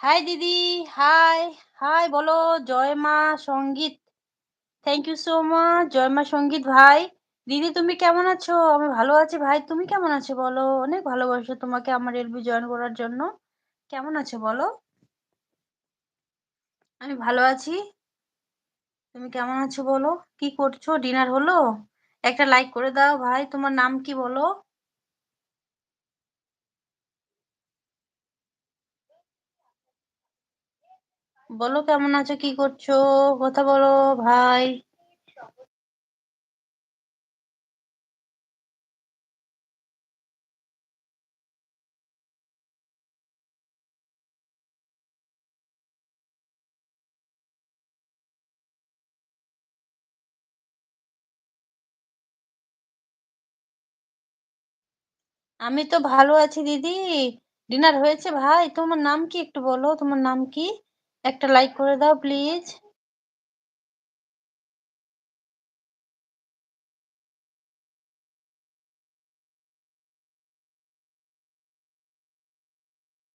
High দিদি, high high বলো, জয় মা সংগীত। থ্যাংক ইউ সো মাচ জয় মা সংগীত ভাই। দিদি, তুমি কেমন আছো? আমি ভালো আছি ভাই, তুমি কেমন আছো বলো? অনেক ভালোবাসো তোমাকে আমার এলবি জয়েন করার জন্য। কেমন আছো বলো? আমি ভালো আছি। তুমি কেমন আছো বলো? কি করছ? ডিনার হলো? একটা লাইক করে দাও ভাই, তোমার নাম কি বলো? বলো কেমন আছো, কি করছ? কথা বলো, ভাই। আমি তো ভালো আছি, দিদি। ডিনার হয়েছে, ভাই। তোমার নাম কি একটু বলো? তোমার নাম কি? একটা লাইক করে দাও প্লিজ